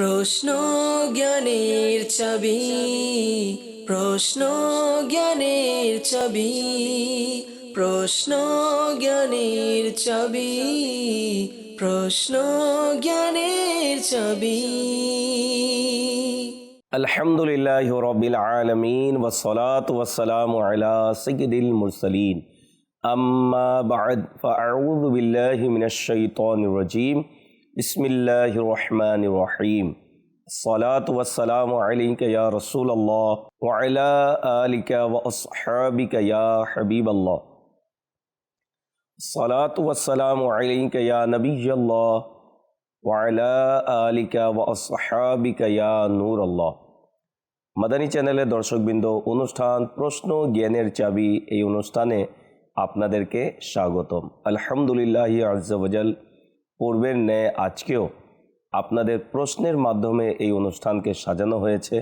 প্রশ্ন জ্ঞানের ছবি প্রশ্ন জ্ঞানের ছবি প্রশ্ন জ্ঞানের ছবি প্রশ্ন জ্ঞানের ছবি আলহামদুলিল্লাহ রবিল আলমিন ওসলাত ওসালাম আলা সঈদুল মুরসলিন। আম্মা বাদ ফাউযু বিল্লাহি মিনাশ শাইতানির রাজীম। بسم الله الرحمن الرحيم الصلاة والسلام عليك يا رسول الله وعلى آلك وأصحابك يا حبيب الله الصلاة والسلام عليك يا نبي الله وعلى آلك وأصحابك يا نور الله মাদানী চ্যানেলের দর্শকবৃন্দ অনুষ্ঠান প্রশ্ন জ্ঞানের চাবি এই অনুষ্ঠানে আপনাদেরকে স্বাগতম আলহামদুলিল্লাহ আজ্জাবজাল পূর্বের ন্যায় আজকেও আপনাদের প্রশ্নের মাধ্যমে এই অনুষ্ঠানকে সাজানো হয়েছে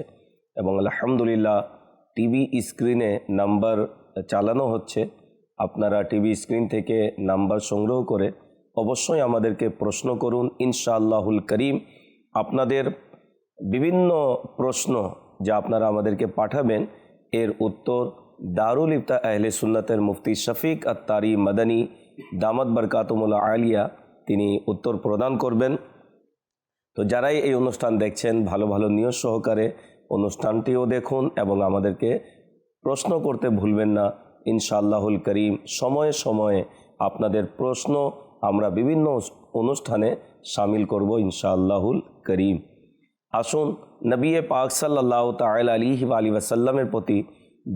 এবং আলহামদুলিল্লাহ টিভি স্ক্রিনে নাম্বার চালানো হচ্ছে। আপনারা টিভি স্ক্রিন থেকে নাম্বার সংগ্রহ করে অবশ্যই আমাদেরকে প্রশ্ন করুন। ইনশাআল্লাহুল করিম আপনাদের বিভিন্ন প্রশ্ন যা আপনারা আমাদেরকে পাঠাবেন, এর উত্তর দারুল ইফতা আহলে সুন্নাতের মুফতি শফিক আত্তারি মাদানী, দামাত বরকাতমুল্লা আলিয়া তিনি উত্তর প্রদান করবেন। তো যারাই এই অনুষ্ঠান দেখছেন, ভালো ভালো নিয়োগ সহকারে অনুষ্ঠানটিও দেখুন এবং আমাদেরকে প্রশ্ন করতে ভুলবেন না। ইনশাআল্লাহুল করিম, সময়ে সময়ে আপনাদের প্রশ্ন আমরা বিভিন্ন অনুষ্ঠানে সামিল করব ইনশাআল্লাহুল করিম। আসুন, নবী পাক সাল্লাহ তাল আলী আলী ওয়াসাল্লামের প্রতি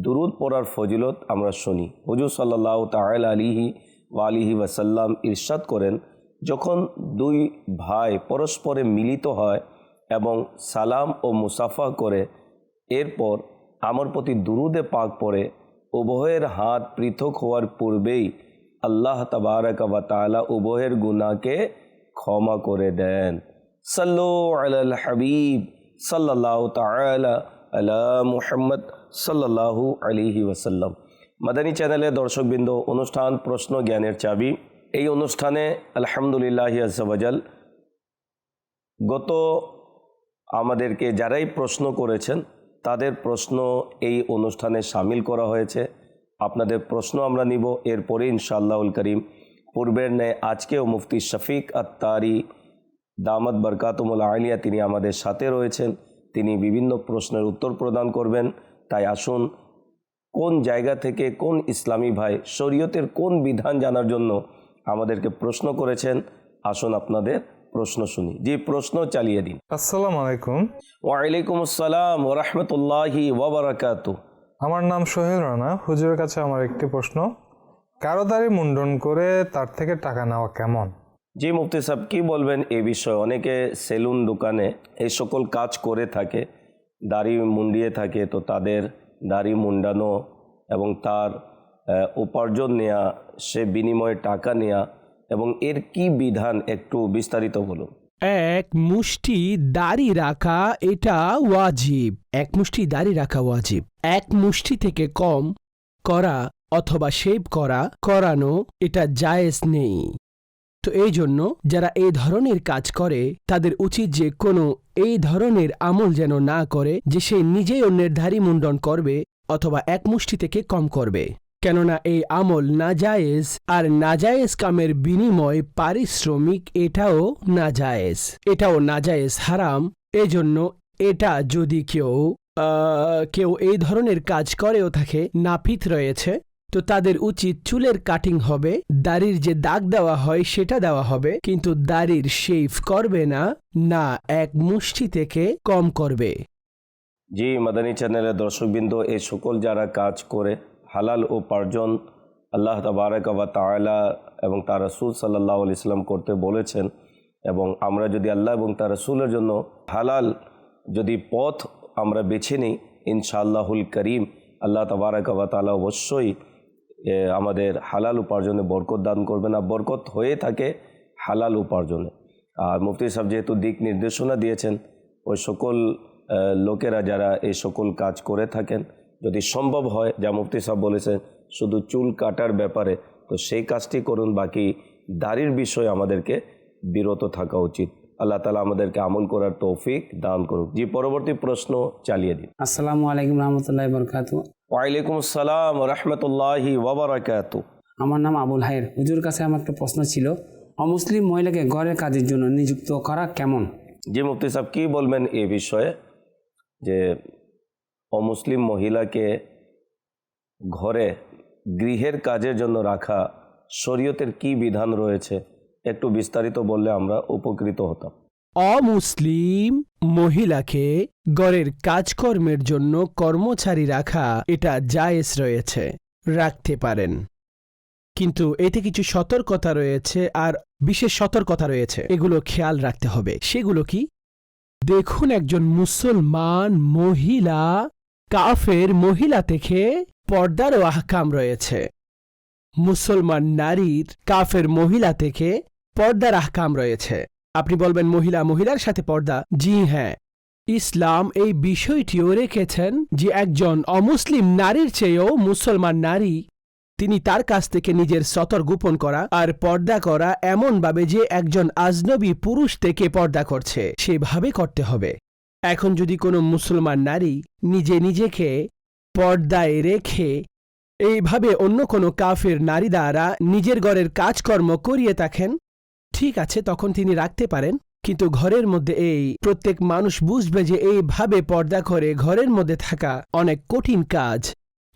দুরুদ পড়ার ফজিলত আমরা শুনি। হুজুর সাল্লাহ তাল আলিহি আলিহি ওয়াসাল্লাম ইরশাদ করেন যখন দুই ভাই পরস্পরে মিলিত হয় এবং সালাম ও মুসাফা করে, এরপর আমার প্রতি দুরুদে পাক পড়ে, উভয়ের হাত পৃথক হওয়ার পূর্বেই আল্লাহ তবারক বা তালা উভয়ের গুনাকে ক্ষমা করে দেন। সাল্লু আল হাবিব সাল্লাহ তালা আলা মুহাম্মদ সাল্লাহু আলিহি ওয়াসাল্লাম। মাদানী চ্যানেলে দর্শকবৃন্দ, অনুষ্ঠান প্রশ্ন জ্ঞানের চাবি এই অনুষ্ঠানে আলহামদুলিল্লাহ আজাল গত আমাদেরকে যারাই প্রশ্ন করেছেন, তাদের প্রশ্ন এই অনুষ্ঠানে সামিল করা হয়েছে। আপনাদের প্রশ্ন আমরা নিব, এরপরে ইনশাআল্লাহুল করিম পূর্বের ন্যায় আজকেও মুফতি শফিক আত্তারি দামদ বরকাতমুল আলিয়া তিনি আমাদের সাথে রয়েছেন। তিনি বিভিন্ন প্রশ্নের উত্তর প্রদান করবেন। তাই আসুন, কোন জায়গা থেকে কোন ইসলামী ভাই, শরীয়তের কোন বিধান জানার জন্য আমাদেরকে প্রশ্ন করেছেন। আসুন আপনাদের প্রশ্ন শুনি। যে প্রশ্ন চালিয়ে দিন। আসসালামু আলাইকুম। ওয়ালাইকুম আসসালাম ওরহমতুল্লাহি ওবরাকাত। আমার নাম সোহেল রানা। হুজুরের কাছে আমার একটি প্রশ্ন। কারও দাড়ি মুন্ডন করে তার থেকে টাকা নেওয়া কেমন? জি মুফতি সাহেব কি বলবেন এ বিষয়ে? অনেকে সেলুন দোকানে এই সকল কাজ করে থাকে দাড়ি মুন্ডিয়ে থাকে তো তাদের দাড়ি মুন্ডানো এবং তার উপার্জন নেয়া, সে বিনিময়ে টাকা নেয়া এবং এর কি বিধান একটু বিস্তারিত বলুন। এক মুষ্টি দাড়ি রাখা, এটা ওয়াজিব। এক মুষ্টি দাড়ি রাখা ওয়াজিব। এক মুষ্টি থেকে কম করা অথবা শেভ করা, করানো, এটা জায়েজ নেই। তো এই জন্য যারা এই ধরনের কাজ করে, তাদের উচিত যে কোনো এই ধরনের আমল যেন না করে, যে সে নিজেই অন্যের দাড়ি মুন্ডন করবে অথবা এক মুষ্টি থেকে কম করবে। কেননা এই আমল নাজায়েজ আর নাজায়েজ কামের বিনিময় পারিশ্রমিক এটাও নাজায়েজ। এটাও নাজায়েজ হারাম। এজন্য এটা যদি কেউ কেউ এই ধরনের কাজ করেও থাকে নাপিত রয়েছে, তো তাদের উচিত চুলের কাটিং হবে, দাড়ির যে দাগ দেওয়া হয় সেটা দেওয়া হবে, কিন্তু দাড়ির শেভ করবে না না এক মুষ্টি থেকে কম করবে। জি, মাদানী চ্যানেলের দর্শকবৃন্দ এই সকল যারা কাজ করে হালাল উপার্জন আল্লাহ তাবারাক বা তাআলা এবং তার রসুল সাল্লাহ ইসলাম করতে বলেছেন এবং আমরা যদি আল্লাহ এবং তার রসুলের জন্য হালাল যদি পথ আমরা বেছে নিই, ইনশাআল্লাহুল করিম, আল্লাহ তাবারাক বা তাআলা অবশ্যই আমাদের হালাল উপার্জনে বরকত দান করবেন। আর বরকত হয়ে থাকে হালাল উপার্জনে। আর মুফতি সাহেব যেহেতু দিক নির্দেশনা দিয়েছেন, ওই সকল লোকেরা যারা এই সকল কাজ করে থাকেন যদি সম্ভব হয় যা মুফতি সাহেব বলেছেন শুধু চুল কাটার ব্যাপারে তো সেই কাজটি করুন বাকি দাড়ির বিষয়ে আমাদেরকে বিরত থাকা উচিত। আল্লাহ তালা আমাদেরকে আমল করার তৌফিক দান করুক। জি পরবর্তী প্রশ্ন চালিয়ে দিন আসসালামু আলাইকুম রহমতুল্লাহ বরকাত ওয়ালাইকুম আসসালাম রহমতুল্লাহি ওবরাকাতু আমার নাম আবুল হায়ের হুজুর কাছে আমার একটা প্রশ্ন ছিল অমুসলিম মহিলাকে ঘরের কাজের জন্য নিযুক্ত করা কেমন? জি মুফতি সাহেব কী বলবেন এ বিষয়ে? যে অমুসলিম মহিলাকে ঘরে গৃহের কাজের জন্য রাখা শরীয়তের কি বিধান রয়েছে, একটু বিস্তারিত বললে আমরা উপকৃত হতাম। অমুসলিম মহিলাকে গড়ের কাজকর্মের জন্য কর্মচারী রাখা এটা জায়েজ রয়েছে, রাখতে পারেন। কিন্তু এতে কিছু সতর্কতা রয়েছে আর বিশেষ সতর্কতা রয়েছে, এগুলো খেয়াল রাখতে হবে। সেগুলো কি? দেখুন একজন মুসলমান মহিলা কাফের মহিলা থেকে পর্দারও আহকাম রয়েছে। মুসলমান নারীর কাফের মহিলা থেকে পর্দার আহকাম রয়েছে। আপনি বলবেন, মহিলা, মহিলার সাথে পর্দা? জি হ্যাঁ। ইসলাম এই বিষয়টিও রেখেছেন যে একজন অমুসলিম নারীর চেয়েও মুসলমান নারী, তিনি তার কাছ থেকে নিজের সতর গোপন করা আর পর্দা করা এমনভাবে যে একজন আজনবী পুরুষ থেকে পর্দা করছে, সেভাবে করতে হবে। এখন যদি কোনো মুসলমান নারী নিজে নিজেকে পর্দায় রেখে এইভাবে অন্য কোনো কাফের নারী দ্বারা নিজের ঘরের কাজকর্ম করিয়ে থাকেন, ঠিক আছে, তখন তিনি রাখতে পারেন। কিন্তু ঘরের মধ্যে এই প্রত্যেক মানুষ বুঝবে যে এইভাবে পর্দা করে ঘরের মধ্যে থাকা অনেক কঠিন কাজ।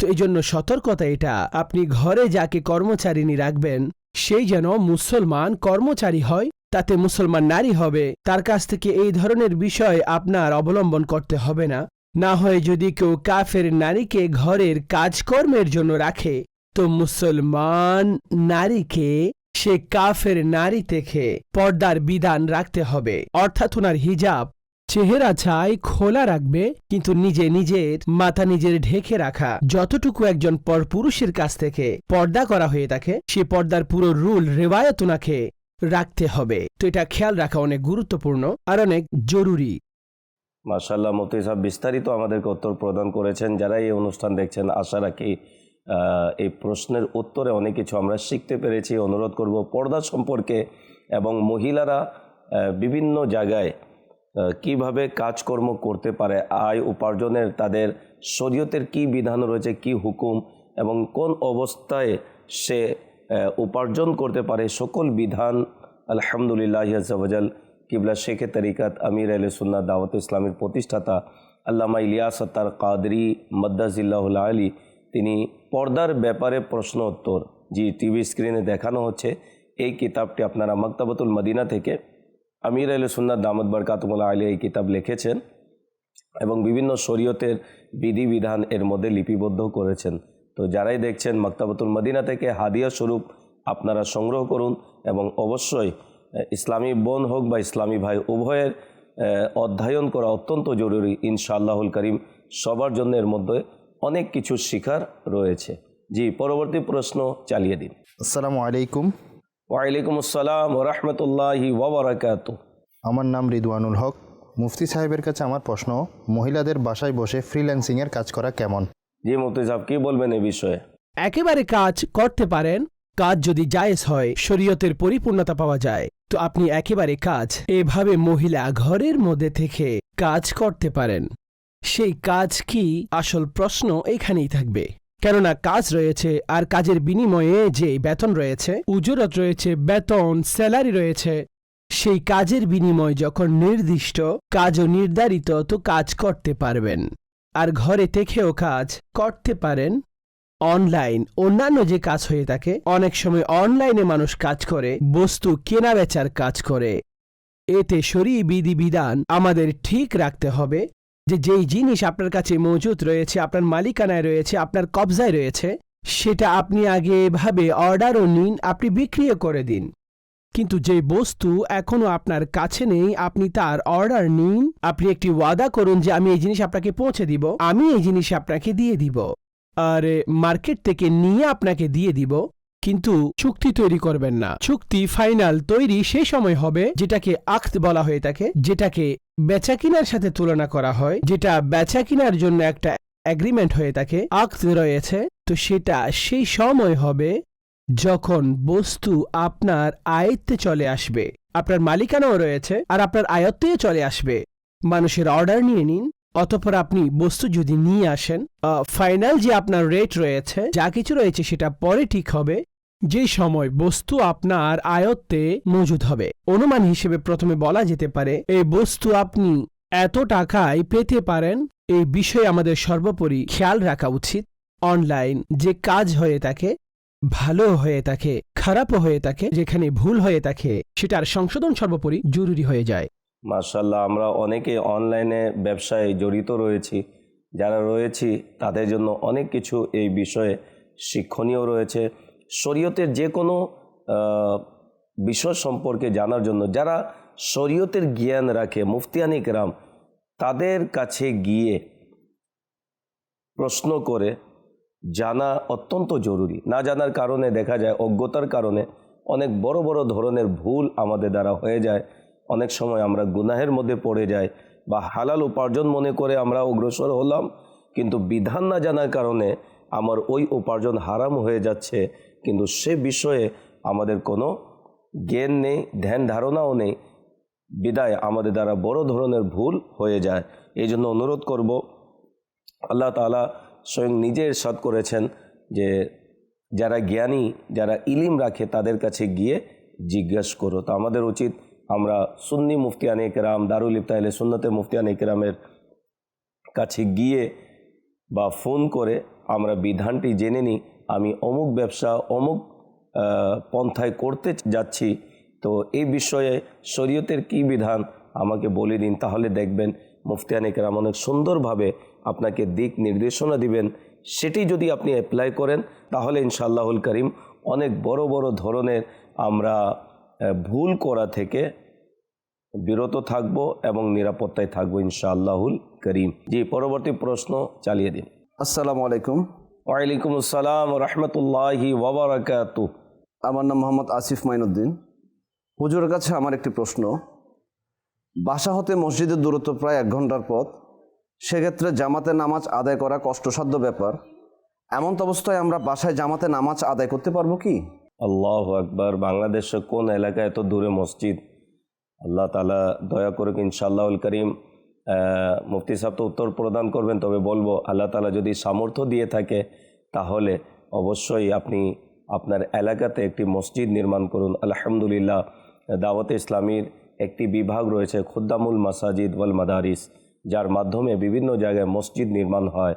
তো এই জন্য সতর্কতা এটা, আপনি ঘরে যাকে কর্মচারিণী রাখবেন, সেই যেন মুসলমান কর্মচারী হয় তাতে মুসলমান নারী হবে, তার কাছ থেকে এই ধরনের বিষয় আপনার অবলম্বন করতে হবে না। না হয় যদি কেউ কাফের নারীকে ঘরের কাজকর্মের জন্য রাখে, তো মুসলমান নারীকে সে কাফের নারী থেকে পর্দার বিধান রাখতে হবে। অর্থাৎ ওনার হিজাব, চেহারা চাই খোলা রাখবে, কিন্তু নিজে নিজের মাথা নিজের ঢেকে রাখা। যতটুকু একজন পরপুরুষের কাছ থেকে পর্দা করা হয়ে থাকে, সে পর্দার পুরো রুল, রেওয়ায়ত ওনাকে রাখতে হবে। তো এটা খেয়াল রাখা অনেক গুরুত্বপূর্ণ আর অনেক জরুরি। মাশাল্লাহ মতি সাহেব বিস্তারিত আমাদেরকে উত্তর প্রদান করেছেন। যারা এই অনুষ্ঠান দেখছেন, আশা রাখি এই প্রশ্নের উত্তরে অনেক কিছু আমরা শিখতে পেরেছি। অনুরোধ করব পর্দা সম্পর্কে এবং মহিলারা বিভিন্ন জায়গায় কীভাবে কাজকর্ম করতে পারে, আয় উপার্জনের তাদের শরীয়তের কি বিধান রয়েছে, কি হুকুম এবং কোন অবস্থায় সে উপার্জন করতে পারে সকল বিধান আলহামদুলিল্লাহ আজাল কিবলা শেখে তরিকাত আমির আল সুন্না দাওয়াত ইসলামের প্রতিষ্ঠাতা আল্লামা ইলিয়াস আত্তার কাদরি মদ্দাজিল্লাহুল আলী, তিনি পর্দার ব্যাপারে প্রশ্ন উত্তর। জি টিভি স্ক্রিনে দেখানো হচ্ছে। এই কিতাবটি আপনারা মক্তাবতুল মদিনা থেকে আমির আল সুন্নাত দামদ বরকাতমুল্লা আলী এই কিতাব লিখেছেন এবং বিভিন্ন শরীয়তের বিধিবিধান এর মধ্যে লিপিবদ্ধ করেছেন। তো যারাই দেখছেন মক্তাবতুল মদিনা থেকে হাদিয়া স্বরূপ আপনারা সংগ্রহ করুন এবং অবশ্যই ইসলামী বোন হোক বা ইসলামী ভাই উভয়ের অধ্যয়ন করা অত্যন্ত জরুরি ইনশাআল্লাহুল করিম। সবার জন্য এর মধ্যে অনেক কিছু শিখার রয়েছে। জি পরবর্তী প্রশ্ন চালিয়ে দিন। আসসালামু আলাইকুম। ওয়ালাইকুম আসসালাম ওরহমতুল্লাহি ওবরাকাতু আমার নাম রিদওয়ানুল হক। মুফতি সাহেবের কাছে আমার প্রশ্ন মহিলাদের বাসায় বসে ফ্রিল্যান্সিংয়ের কাজ করা কেমন? জি মুফতি সাহেব, কী বলবেন এ বিষয়ে? একেবারে কাজ করতে পারেন, কাজ যদি জায়েজ হয়, শরীয়তের পরিপূর্ণতা পাওয়া যায়। তো আপনি একেবারে কাজ, এভাবে মহিলা ঘরের মধ্যে থেকে কাজ করতে পারেন। সেই কাজ কি আসল প্রশ্ন এখানেই থাকবে। কেননা কাজ রয়েছে, আর কাজের বিনিময়ে যে বেতন রয়েছে, উজরত রয়েছে, বেতন, স্যালারি রয়েছে, সেই কাজের বিনিময় যখন নির্দিষ্ট, কাজও নির্ধারিত, তো কাজ করতে পারবেন। আর ঘরে থেকেও কাজ করতে পারেন। অনলাইন অন্যান্য যে কাজ হয়ে থাকে, অনেক সময় অনলাইনে মানুষ কাজ করে, বস্তু কেনা বেচার কাজ করে। এতে শরী বিধিবিধান আমাদের ঠিক রাখতে হবে যে যেই জিনিস আপনার কাছে মজুদ রয়েছে, আপনার মালিকানায় রয়েছে, আপনার কবজায় রয়েছে, সেটা আপনি আগে এভাবে অর্ডারও নিন, আপনি বিক্রিও করে দিন। কিন্তু যে বস্তু এখনও আপনার কাছে নেই, আপনি তার অর্ডার নিন। আপনি একটি ওয়াদা করুন যে আমি এই জিনিস আপনাকে পৌঁছে দিব, আমি এই জিনিস আপনাকে দিয়ে দিব। আর, মার্কেট থেকে নিয়ে আপনাকে দিয়ে দিব, কিন্তু চুক্তি তৈরি করবেন না। চুক্তি ফাইনাল তৈরি সেই সময় হবে, যেটাকে আক্ত বলা হয়ে থাকে, যেটাকে বেচা কিনার সাথে তুলনা করা হয়, যেটা বেচা কিনার জন্য একটা এগ্রিমেন্ট হয়ে থাকে আক্ত রয়েছে। তো সেটা সেই সময় হবে যখন বস্তু আপনার আয়ত্তে চলে আসবে, আপনার মালিকানাও রয়েছে আর আপনার আয়ত্তেও চলে আসবে। মানুষের অর্ডার নিয়ে নিন, অতপর আপনি বস্তু যদি নিয়ে আসেন ফাইনাল যে আপনার রেট রয়েছে, যা কিছু রয়েছে সেটা পরে ঠিক হবে, যে সময় বস্তু আপনার আয়ত্তে মজুদ হবে। অনুমান হিসেবে প্রথমে বলা যেতে পারে, এই বস্তু আপনি এত টাকায় পেতে পারেন, এই বিষয়ে আমাদের সর্বোপরি খেয়াল রাখা উচিত। অনলাইন যে কাজ হয়ে থাকে ভালো হয়ে থাকে, খারাপও হয়ে থাকে, যেখানে ভুল হয়ে থাকে, সেটার সংশোধন সর্বোপরি জরুরি হয়ে যায়। মার্শাল্লাহ আমরা অনেকে অনলাইনে ব্যবসায় জড়িত রয়েছি। যারা রয়েছি, তাদের জন্য অনেক কিছু এই বিষয়ে শিক্ষণীয় রয়েছে। শরীয়তের যে কোনো বিষয় সম্পর্কে জানার জন্য যারা শরীয়তের জ্ঞান রাখে মুফতিয়ানি কেরাম তাদের কাছে গিয়ে প্রশ্ন করে জানা অত্যন্ত জরুরি। না জানার কারণে দেখা যায়, অজ্ঞতার কারণে অনেক বড় বড় ধরনের ভুল আমাদের দ্বারা হয়ে যায়। অনেক সময় আমরা গুনাহের মধ্যে পড়ে যাই বা হালাল উপার্জন মনে করে আমরা অগ্রসর হলাম, কিন্তু বিধান না জানার কারণে আমার ওই উপার্জন হারাম হয়ে যাচ্ছে। কিন্তু সে বিষয়ে আমাদের কোনো জ্ঞান নেই, ধ্যান ধারণাও নেই। বিদায় আমাদের দ্বারা বড় ধরনের ভুল হয়ে যায়। এই জন্য অনুরোধ করব, আল্লাহ তাআলা স্বয়ং নিজে সাদ করেছেন যে যারা জ্ঞানী, যারা ইলিম রাখে তাদের কাছে গিয়ে জিজ্ঞেস করো। তো আমাদের উচিত আমরা সুন্নি মুফতিয়ান একরাম দারুল ইফতাহলে সুন্নতে মুফতিয়ান একরামের কাছে গিয়ে বা ফোন করে আমরা বিধানটি জেনে নিই। আমি অমুক ব্যবসা, অমুক পন্থায় করতে যাচ্ছি, তো এই বিষয়ে শরীয়তের কি বিধান? আমাকে বলে দিন, তাহলে দেখবেন মুফতিয়ান কেরাম অনেক সুন্দরভাবে আপনাকে দিক নির্দেশনা দিবেন সেটি যদি আপনি অ্যাপ্লাই করেন তাহলে ইনশাআল্লাহুল করিম অনেক বড় বড় ধরনের আমরা ভুল করা থেকে বিরত থাকব এবং নিরাপত্তায় থাকব ইনশাআল্লাহুল করিম। জি পরবর্তী প্রশ্ন চালিয়ে দিন। আসসালামু আলাইকুম। ওয়ালাইকুম আসসালাম রহমতুল্লাহি ওবরাকাতু। আমার নাম মোহাম্মদ আসিফ মাইনুদ্দিন। হুজুরের কাছে আমার একটি প্রশ্ন। বাসা হতে মসজিদের দূরত্ব প্রায় এক ঘণ্টার পথ। সেক্ষেত্রে জামাতে নামাজ আদায় করা কষ্টসাধ্য ব্যাপার। এমন অবস্থায় আমরা বাসায় জামাতে নামাজ আদায় করতে পারব কি? আল্লাহ আকবার, বাংলাদেশে কোন এলাকায় এত দূরে মসজিদ? আল্লাহ তালা দয়া করুক ইনশাআল্লাহুল করিম মুফতি সাহেব তো উত্তর প্রদান করবেন, তবে বলব আল্লাহ তালা যদি সামর্থ্য দিয়ে থাকে, তাহলে অবশ্যই আপনি আপনার এলাকাতে একটি মসজিদ নির্মাণ করুন। আলহামদুলিল্লাহ, দাওয়াতে ইসলামীর একটি বিভাগ রয়েছে, খুদ্দামুল মাসাজিদ ওয়াল মাদারিস। যার মাধ্যমে বিভিন্ন জায়গায় মসজিদ নির্মাণ হয়।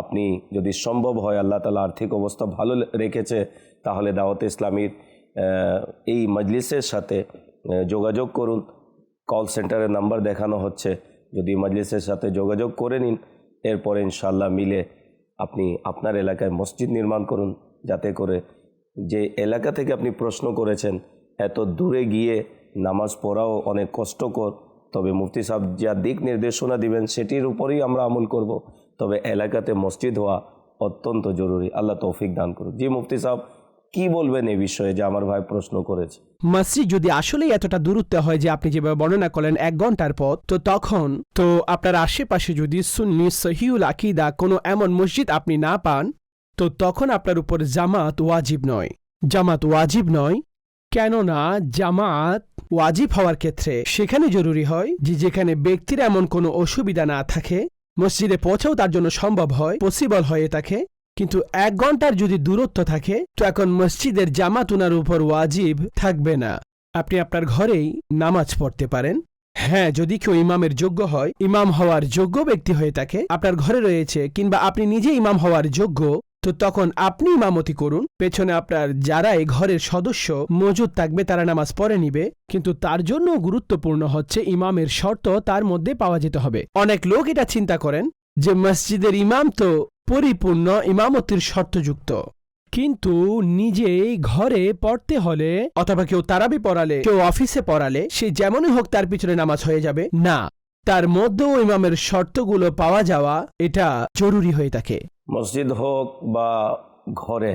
আপনি যদি সম্ভব হয় আল্লাহ তালা আর্থিক অবস্থা ভালো রেখেছে, তাহলে দাওয়াতে ইসলামীর এই মজলিসের সাথে যোগাযোগ করুন। কল সেন্টারের নাম্বার দেখানো হচ্ছে। যদি মজলিসের সাথে যোগাযোগ করে নিন, এরপরে ইনশাল্লাহ মিলে আপনি আপনার এলাকায় মসজিদ নির্মাণ করুন। যাতে করে যে এলাকা থেকে আপনি প্রশ্ন করেছেন, এত দূরে গিয়ে নামাজ পড়াও অনেক কষ্টকর। তবে মুফতি সাহেব যা দিক নির্দেশনা দিবেন সেটির উপরেই আমরা আমল করব। তবে এলাকাতে মসজিদ হওয়া অত্যন্ত জরুরি। আল্লাহ তৌফিক দান করুন জি মুফতি সাহেব, কি বলবেন এই বিষয়ে যে আমার ভাই প্রশ্ন করেছে? মসজিদ যদি আসলেই এতটা দূরত্বে হয় যে আপনি যেভাবে বর্ণনা করলেন এক ঘণ্টার পথ, তো তখন তো আপনার আশেপাশে যদি সুন্নি সহিউল আকিদা কোনো এমন মসজিদ আপনি না পান, তো তখন আপনার উপর জামাত ওয়াজিব নয়। জামাত ওয়াজিব নয়। কেননা জামাত ওয়াজিব হওয়ার ক্ষেত্রে সেখানে জরুরি হয় যে যেখানে ব্যক্তির এমন কোনো অসুবিধা না থাকে, মসজিদে পৌঁছেও তার জন্য সম্ভব হয় পসিবল হয়ে থাকে। কিন্তু এক ঘণ্টার যদি দূরত্ব থাকে, তো এখন মসজিদের জামাত উনার উপর ওয়াজিব থাকবে না। আপনি আপনার ঘরেই নামাজ পড়তে পারেন। হ্যাঁ যদি কেউ ইমামের যোগ্য হয়, ইমাম হওয়ার যোগ্য ব্যক্তি হয়ে থাকে, আপনার ঘরে রয়েছে, কিংবা আপনি নিজে ইমাম হওয়ার যোগ্য তো তখন আপনি ইমামতি করুন। পেছনে আপনার যারা এই ঘরের সদস্য মজুদ থাকবে, তারা নামাজ পড়ে নিবে। কিন্তু তার জন্য গুরুত্বপূর্ণ হচ্ছে ইমামের শর্ত তার মধ্যে পাওয়া যেতে হবে। অনেক লোক এটা চিন্তা করেন যে মসজিদের ইমাম তো পরিপূর্ণ ইমামতির শর্তযুক্ত। কিন্তু নিজেই ঘরে পড়তে হলে অথবা কেউ তারাবি পড়ালে, কেউ অফিসে পড়ালে, সে যেমনই হোক তার পিছনে নামাজ হয়ে যাবে। না, তার মধ্যেও ইমামের শর্তগুলো পাওয়া যাওয়া এটা জরুরি হয়ে থাকে। মসজিদ হোক বা ঘরে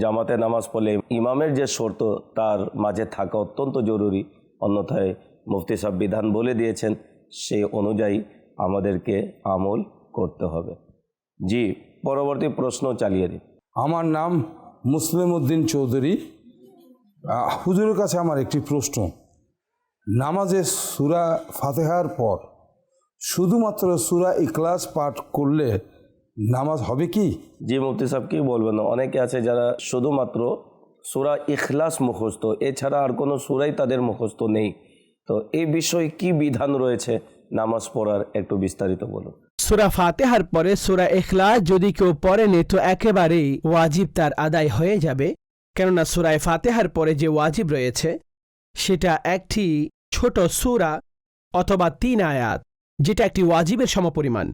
জামাতে নামাজ পড়লে ইমামের যে শর্ত তার মাঝে থাকা অত্যন্ত জরুরি। অন্যথায় মুফতি সাহেব বিধান বলে দিয়েছেন সেই অনুযায়ী আমাদেরকে আমল করতে হবে। জি, পরবর্তী প্রশ্ন চালিয়ে দিন আমার নাম মুসলিম উদ্দিন চৌধুরী হুজুরের কাছে আমার একটি প্রশ্ন। নামাজে সুরা ফাতেহার পর শুধুমাত্র সুরা ইখলাস পাঠ করলে নামাজ হবে কি? জি মুফতি সাহেব কি বলবেন? অনেকে আছে যারা শুধুমাত্র সুরা ইখলাস মুখস্থ এছাড়া আর কোনো সুরাই তাদের মুখস্থ নেই। তো এই বিষয়ে কি বিধান রয়েছে? নামাজ পড়ার একটু বিস্তারিত বলুন। সুরা ফাতেহার পরে সুরা এখলাস যদি কেউ পড়েনি তো একেবারেই ওয়াজিব তার আদায় হয়ে যাবে। কেননা সুরায় ফাতেহার পরে যে ওয়াজিব রয়েছে সেটা একটি ছোট সুরা অথবা তিন আয়াত যেটা একটি ওয়াজিবের সমপরিমাণ।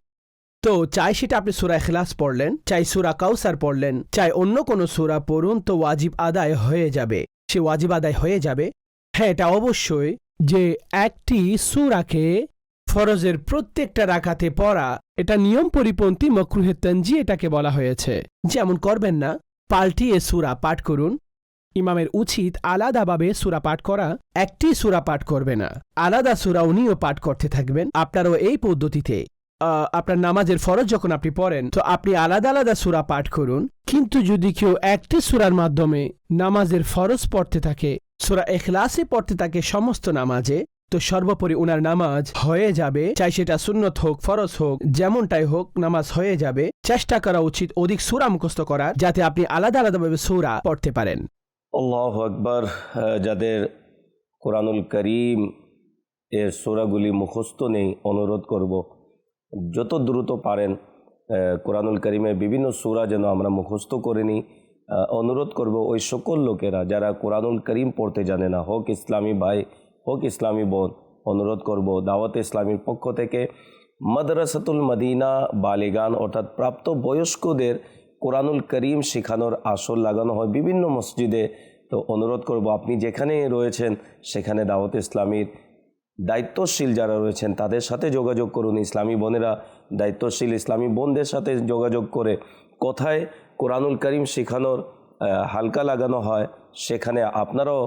তো চাই সেটা আপনি সুরা এখলাস পড়লেন, চাই সুরা কাউসার পড়লেন, চাই অন্য কোনো সুরা পড়ুন তো ওয়াজিব আদায় হয়ে যাবে। সে ওয়াজিব আদায় হয়ে যাবে? হ্যাঁ এটা অবশ্যই যে একটি সুরাকে ফরজের প্রত্যেকটা রাখাতে পড়া, এটা নিয়ম পরিপন্থী মকরুহে তঞ্জি এটাকে বলা হয়েছে। যেমন করবেন না, পাল্টিয়ে সুরা পাঠ করুন। ইমামের উচিত আলাদাভাবে সুরা পাঠ করা, একটি সুরা পাঠ করবে না। আলাদা সুরা উনিও পাঠ করতে থাকবেন। আপনারও এই পদ্ধতিতে আপনার নামাজের ফরজ যখন আপনি পড়েন, তো আপনি আলাদা আলাদা সুরা পাঠ করুন। কিন্তু যদি কেউ একটি সুরার মাধ্যমে নামাজের ফরজ পড়তে থাকে, সুরা এখলাসে পড়তে থাকে সমস্ত নামাজে, তো সর্বোপরি ওনার নামাজ হয়ে যাবে। চাই সেটা সুন্নত হোক, ফরজ হোক, যেমনটাই হোক, নামাজ হয়ে যাবে। চেষ্টা করা উচিত অধিক সুরা মুখস্থ করার, যাতে আপনি আলাদা আলাদাভাবে সুরা পড়তে পারেন। আল্লাহ আকবর যাদের কোরআনুল করিম এর সোরাগুলি মুখস্থ নেই, অনুরোধ করব যত দ্রুত পারেন কোরআনুল করিমের বিভিন্ন সুরা যেন আমরা মুখস্থ করে নিই। অনুরোধ করব ওই সকল লোকেরা যারা কোরআনুল করিম পড়তে জানে না, হোক ইসলামী ভাই, হোক ইসলামী বোন, অনুরোধ করব দাওয়াত ইসলামীর পক্ষ থেকে মাদ্রাসাতুল মদিনা বালিগান, অর্থাৎ প্রাপ্ত বয়স্কদের কোরআনুল করিম শেখানোর আসর লাগানো হয় বিভিন্ন মসজিদে। তো অনুরোধ করব আপনি যেখানে রয়েছেন, সেখানে দাওয়াত ইসলামীর দায়িত্বশীল যারা রয়েছেন, তাদের সাথে যোগাযোগ করুন। ইসলামী বোনেরা দায়িত্বশীল ইসলামী বোনদের সাথে যোগাযোগ করে কোথায় কোরআনুল করিম শেখানোর হালকা লাগানো হয়, সেখানে আপনারাও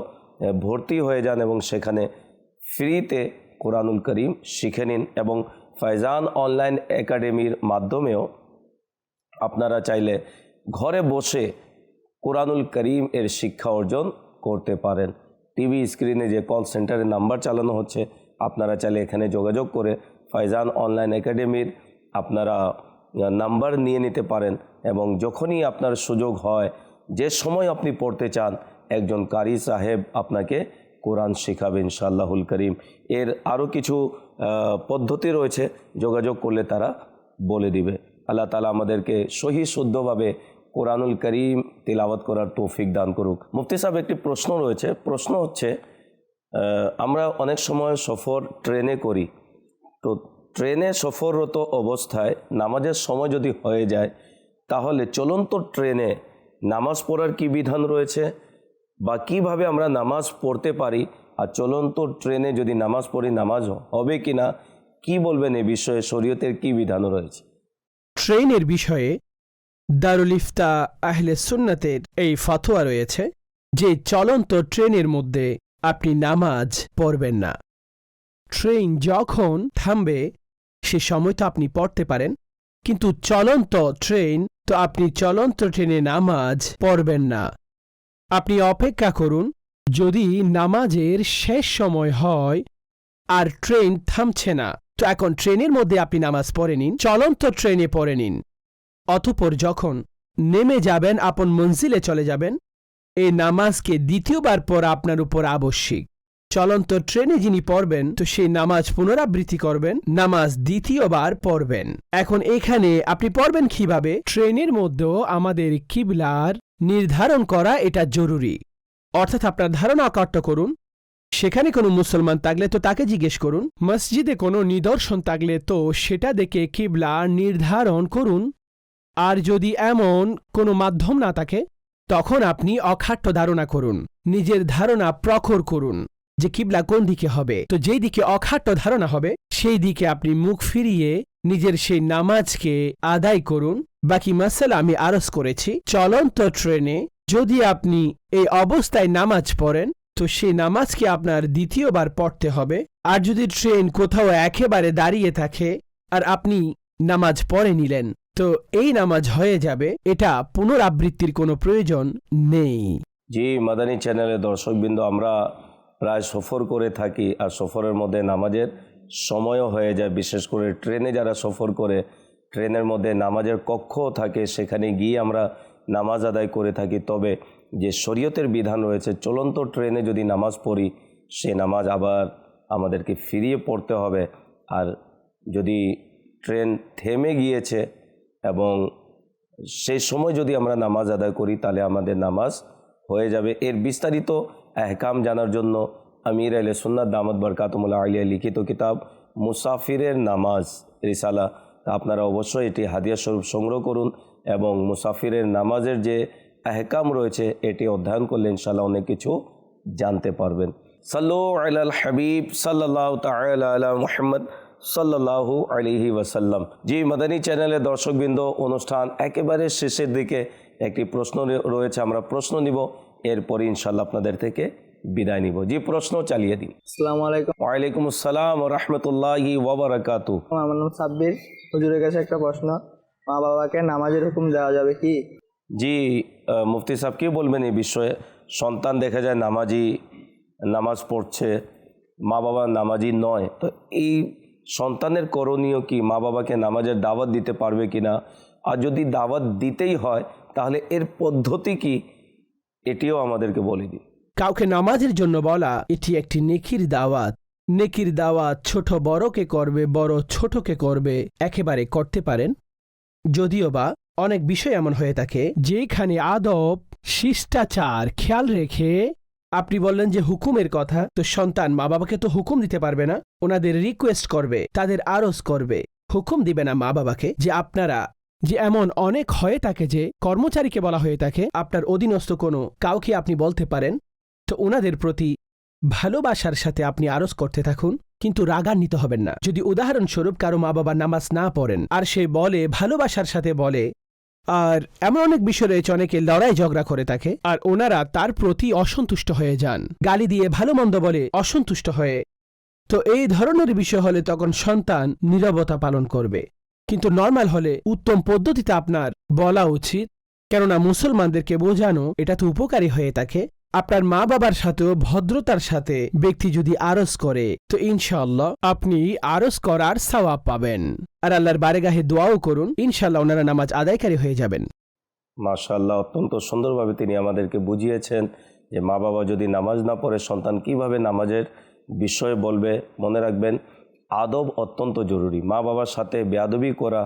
ভর্তি হয়ে যান এবং সেখানে ফ্রিতে কোরআনুল করিম শিখে নিন এবং ফাইজান অনলাইন একাডেমির মাধ্যমেও আপনারা চাইলে ঘরে বসে কোরআনুল করিম এর শিক্ষা অর্জন করতে পারেন। টিভি স্ক্রিনে যে কল সেন্টারের নাম্বার চালানো হচ্ছে আপনারা চাইলে এখানে যোগাযোগ করে ফাইজান অনলাইন একাডেমির আপনারা নাম্বার নিয়ে নিতে পারেন এবং যখনই আপনার সুযোগ হয়, যে সময় আপনি পড়তে চান, একজন কারি সাহেব আপনাকে কোরআন শেখাবে ইনশাআল্লাহুল করিম। এর আরও কিছু পদ্ধতি রয়েছে, যোগাযোগ করলে তারা বলে দিবে। আল্লাহ তালা আমাদেরকে সহি শুদ্ধভাবে কোরআনুল করিম তিলাওয়াত করার তৌফিক দান করুক। মুফতি সাহেব, একটি প্রশ্ন রয়েছে। প্রশ্ন হচ্ছে আমরা অনেক সময় সফর ট্রেনে করি। তো ট্রেনে সফররত অবস্থায় নামাজের সময় যদি হয়ে যায়, তাহলে চলন্ত ট্রেনে নামাজ পড়ার কি বিধান রয়েছে বা কীভাবে আমরা নামাজ পড়তে পারি আর চলন্ত ট্রেনে যদি নামাজ পড়ি, নামাজ হবে কি না, কি বলবেন এ বিষয়ে, শরীয়তের কি বিধান রয়েছে? ট্রেনের বিষয়ে দারুল ইফতা আহলে সুন্নাতের এই ফতোয়া রয়েছে যে চলন্ত ট্রেনের মধ্যে আপনি নামাজ পড়বেন না। ট্রেন যখন থামবে, সে সময় তো আপনি পড়তে পারেন। কিন্তু চলন্ত ট্রেন তো আপনি চলন্ত ট্রেনে নামাজ পড়বেন না। আপনি অপেক্ষা করুন, যদি নামাজের শেষ সময় হয় আর ট্রেন থামছে না, তো এখন ট্রেনের মধ্যে আপনি নামাজ পড়ে নিন, চলন্ত ট্রেনে পড়ে নিন। অতপর যখন নেমে যাবেন, আপন মঞ্জিলে চলে যাবেন এই নামাজকে দ্বিতীয়বার পড়া আপনার উপর আবশ্যিক। চলন্ত ট্রেনে যিনি পড়বেন, তো সেই নামাজ পুনরাবৃত্তি করবেন, নামাজ দ্বিতীয়বার পড়বেন। এখন এখানে আপনি পড়বেন কীভাবে? ট্রেনের মধ্যেও আমাদের কিবলার নির্ধারণ করা এটা জরুরি। অর্থাৎ আপনার ধারণা অকাট্য করুন। সেখানে কোনো মুসলমান থাকলে তো তাকে জিজ্ঞেস করুন। মসজিদে কোনো নিদর্শন থাকলে তো সেটা দেখে কিবলা নির্ধারণ করুন। আর যদি এমন কোনো মাধ্যম না থাকে তখন আপনি অখাট্য ধারণা করুন, নিজের ধারণা প্রখর করুন যে কিবলা কোন দিকে হবে। তো যেই দিকে অখাট্য ধারণা হবে, সেই দিকে আপনি মুখ ফিরিয়ে নিজের সেই নামাজকে আদায় করুন। বাকি মাসালা আমি আরজ করেছি, চলন্ত ট্রেনে যদি আপনি এই অবস্থায় নামাজ পড়েন, তো সেই নামাজকে আপনার দ্বিতীয়বার পড়তে হবে। আর যদি ট্রেন কোথাও একেবারে দাঁড়িয়ে থাকে, আর আপনি নামাজ পড়ে নিলেন। তো এই নামাজ হয়ে যাবে, এটা পুনরাবৃত্তির কোনো প্রয়োজন নেই। জি, মাদানী চ্যানেলের দর্শকবৃন্দ, আমরা প্রায় সফর করে থাকি আর সফরের মধ্যে নামাজের সময়ও হয়ে যায়। বিশেষ করে ট্রেনে যারা সফর করে, ট্রেনের মধ্যে নামাজের কক্ষও থাকে, সেখানে গিয়ে আমরা নামাজ আদায় করে থাকি। তবে যে শরীয়তের বিধান রয়েছে, চলন্ত ট্রেনে যদি নামাজ পড়ি, সে নামাজ আবার আমাদেরকে ফিরিয়ে পড়তে হবে। আর যদি ট্রেন থেমে গিয়েছে এবং সেই সময় যদি আমরা নামাজ আদায় করি, তাহলে আমাদের নামাজ হয়ে যাবে। এর বিস্তারিত এহকাম জানার জন্য আমির আল সুন্নাত দামদ বরকাতমুল্লা আলিয়া লিখিত কিতাব মুসাফিরের নামাজ রিসালা। তা আপনারা অবশ্যই এটি হাদিয়া স্বরূপ সংগ্রহ করুন এবং মুসাফিরের নামাজের যে এহকাম রয়েছে, এটি অধ্যয়ন করলে ইনশাল্লাহ অনেক কিছু জানতে পারবেন। সাল্লু আলাল হাবিব সাল্লাহ আলা মুহাম্মদ। সাল্লাহু আলিহি ওয়াসাল্লাম। জি মাদানী চ্যানেলে দর্শকবৃন্দ অনুষ্ঠান একেবারে শেষের দিকে একটি প্রশ্ন রয়েছে আমরা প্রশ্ন নিব এরপরে ইনশাল্লাহ আপনাদের থেকে বিদায় নিব। জি প্রশ্ন চালিয়ে দিন। আসসালামু আলাইকুম। ওয়ালাইকুম আসসালাম রহমতুল্লাহি ওবরাকাতু আমার নাম সাব্বির। হুজুরের কাছে একটা প্রশ্ন মা বাবাকে নামাজের হুকুম দেওয়া যাবে কি? জি মুফতি সাহেব কি বলবেন এই বিষয়ে? সন্তান দেখা যায় নামাজি নামাজ পড়ছে মা বাবা নামাজি নয় তো এই সন্তানের করণীয় কি? মা বাবাকে নামাজের দাওয়াত দিতে পারবে কি না? আর যদি দাওয়াত দিতেই হয়, তাহলে এর পদ্ধতি কি? এটিও আমাদেরকে বলে দিন। কাউকে নামাজের জন্য বলা, এটি একটি নেকির দাওয়াত। নেকির দাওয়াত ছোট বড়কে করবে, বড় ছোটকে করবে, একেবারে করতে পারেন? যদিও বা অনেক বিষয় এমন হয়ে থাকে যেখানে আদব, শিষ্টাচার, খেয়াল রেখে আপনি বললেন যে হুকুমের কথা, তো সন্তান মা বাবাকে তো হুকুম দিতে পারবে না। ওনাদের রিকোয়েস্ট করবে, তাদের আরজ করবে। হুকুম দিবে না মা বাবাকে যে আপনারা, যে এমন অনেক হয়ে থাকে যে কর্মচারীকে বলা হয়ে থাকে, আপনার অধীনস্থ কোনো কাউকে আপনি বলতে পারেন। তো ওনাদের প্রতি ভালোবাসার সাথে আপনি আরজ করতে থাকুন, কিন্তু রাগান্বিত হবেন না। যদি উদাহরণস্বরূপ কারও মা বাবা নামাজ না পড়েন, আর সে বলে, ভালোবাসার সাথে বলে আর এমন অনেক বিষয় রয়েছে, অনেকে লড়াই ঝগড়া করে থাকে। আর ওনারা তার প্রতি অসন্তুষ্ট হয়ে যান। গালি দিয়ে ভালো মন্দ বলে অসন্তুষ্ট হয়ে। তো এই ধরনের বিষয় হলে তখন সন্তান নিরবতা পালন করবে। কিন্তু নর্মাল হলে উত্তম পদ্ধতিতে আপনার বলা উচিত। কেননা মুসলমানদেরকে বোঝানো, এটা তো উপকারী হয়ে থাকে। আপনার মা বাবার সাথেও ভদ্রতার সাথে ব্যক্তি যদি আরজ করে, তো ইনশাল্লাহ আপনি আরজ করার সওয়াব পাবেন। আর আল্লাহর বারেগাহে দোয়াও করুন ইনশাল্লাহ ওনারা নামাজ আদায়কারী হয়ে যাবেন। মাশাল্লাহ অত্যন্ত সুন্দরভাবে তিনি আমাদেরকে বুঝিয়েছেন যে মা বাবা যদি নামাজ না পড়ে, সন্তান কীভাবে নামাজের বিষয়ে বলবে? মনে রাখবেন, আদব অত্যন্ত জরুরি। মা বাবার সাথে বেয়াদবি করা,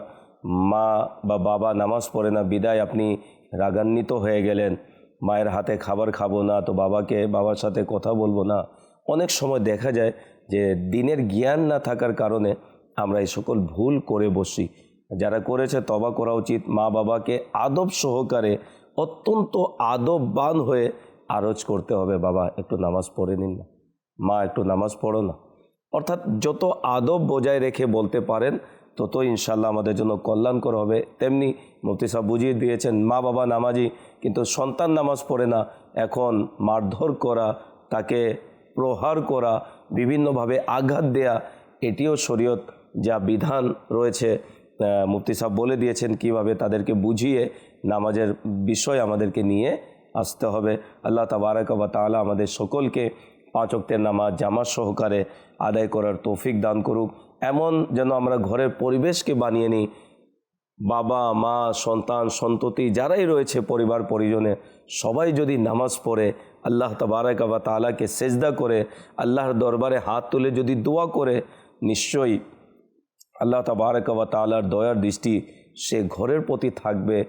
মা বা বাবা নামাজ পড়ে না, বিদায় আপনি রাগান্বিত হয়ে গেলেন। মায়ের হাতে খাবার খাব না, তো বাবাকে, বাবার সাথে কথা বলব না। অনেক সময় দেখা যায় যে দিনের জ্ঞান না থাকার কারণে আমরা এই সকল ভুল করে বসি। যারা করেছে তবা করা উচিত, মা বাবাকে আদব সহকারে, অত্যন্ত আদববান হয়ে আরজ করতে হবে, বাবা, একটু নামাজ পড়ে নিন না। মা, একটু নামাজ পড়ো না। অর্থাৎ যত আদব বজায় রেখে বলতে পারেন তত ইনশাল্লাহ আমাদের জন্য কল্যাণকর হবে। তেমনি মুফতি সাহেব বুঝিয়ে দিয়েছেন, মা বাবা নামাজি, কিন্তু সন্তান নামাজ পড়ে না। এখন মারধর করা, তাকে প্রহার করা, বিভিন্নভাবে আঘাত দেয়া, এটিও শরীয়ত যা বিধান রয়েছে। মুফতি সাহেব বলে দিয়েছেন কীভাবে তাদেরকে বুঝিয়ে নামাজের বিষয় আমাদেরকে নিয়ে আসতে হবে। আল্লাহ তাবারাক বা তাআলা আমাদের সকলকে পাঁচ নামাজ জামাত সহকারে আদায় করার তৌফিক দান করুক। এমন যেন আমরা ঘরের পরিবেশকে বানিয়ে নিই। বাবা, মা, সন্তান, সন্ততি যারাই রয়েছে পরিবার, পরিজনে, সবাই যদি নামাজ পড়ে, আল্লাহ তাবারাক বা তাআলাকে সেজদা করে, আল্লাহর দরবারে হাত তুলে যদি দোয়া করে, নিশ্চয়ই আল্লাহ তাবারক ওয়া তাআলার দয়ার দৃষ্টি সে ঘরের প্রতি থাকবে,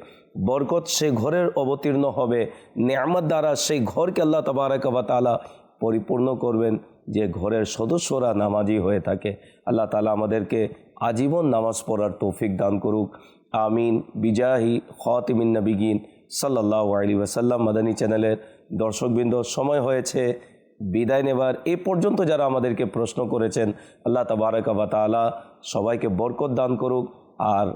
বরকত সে ঘরের অবতীর্ণ হবে, নেয়ামত দ্বারা সেই ঘরকে আল্লাহ তাবারক ওয়া তাআলা পরিপূর্ণ করবেন। যে ঘরের সদস্যরা নামাজি হয়ে থাকে, আল্লাহ তাআলা আমাদেরকে আজীবন নামাজ পড়ার তৌফিক দান করুক। আমিন। বিজাহি খতিমিন নবিগিন সাল্লাহ আলী ওয়াসাল্লাম মাদানী চ্যানেলের দর্শকবৃন্দ, সময় হয়েছে। বিদায় নেবার এ পর্যন্ত যারা আমাদেরকে প্রশ্ন করেছেন, আল্লাহ তাবারক বা তাআলা সবাইকে বরকত দান করুক। আর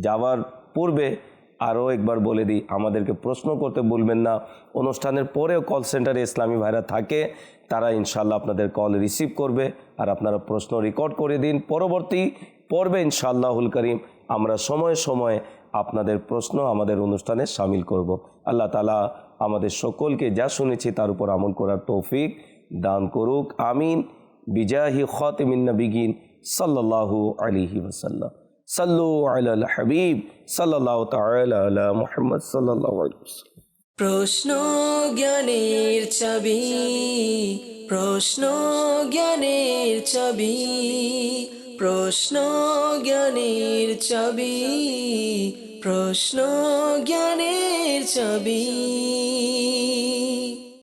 যাওয়ার পূর্বে আরও একবার বলে দিই, আমাদেরকে প্রশ্ন করতে বলবেন না। অনুষ্ঠানের পরেও কল সেন্টারে ইসলামী ভাইরা থাকে, তারা ইনশাল্লাহ আপনাদের কল রিসিভ করবে। আর আপনারা প্রশ্ন রেকর্ড করে দিন। পরবর্তী পর্বে ইনশাআল্লাহুল করিম আমরা সময়ে সময়ে আপনাদের প্রশ্ন আমাদের অনুষ্ঠানে সামিল করব। আল্লাহ তালা আমাদের সকলকে যা শুনেছি তার উপর আমল করার তৌফিক দান করুক। আমিন। বিজাহি খতমিন নবিগিন সাল্লাল্লাহু আলাইহি ওয়াসাল্লাম। সাল্লু আলাল হাবিব সাল্লাল্লাহু তাআলা আলা মুহাম্মদ ওয়াসাল্লাম। প্রশ্ন জ্ঞানের চাবি, প্রশ্ন জ্ঞানের চাবি, প্রশ্ন জ্ঞানের চাবি, প্রশ্ন জ্ঞানের চাবি।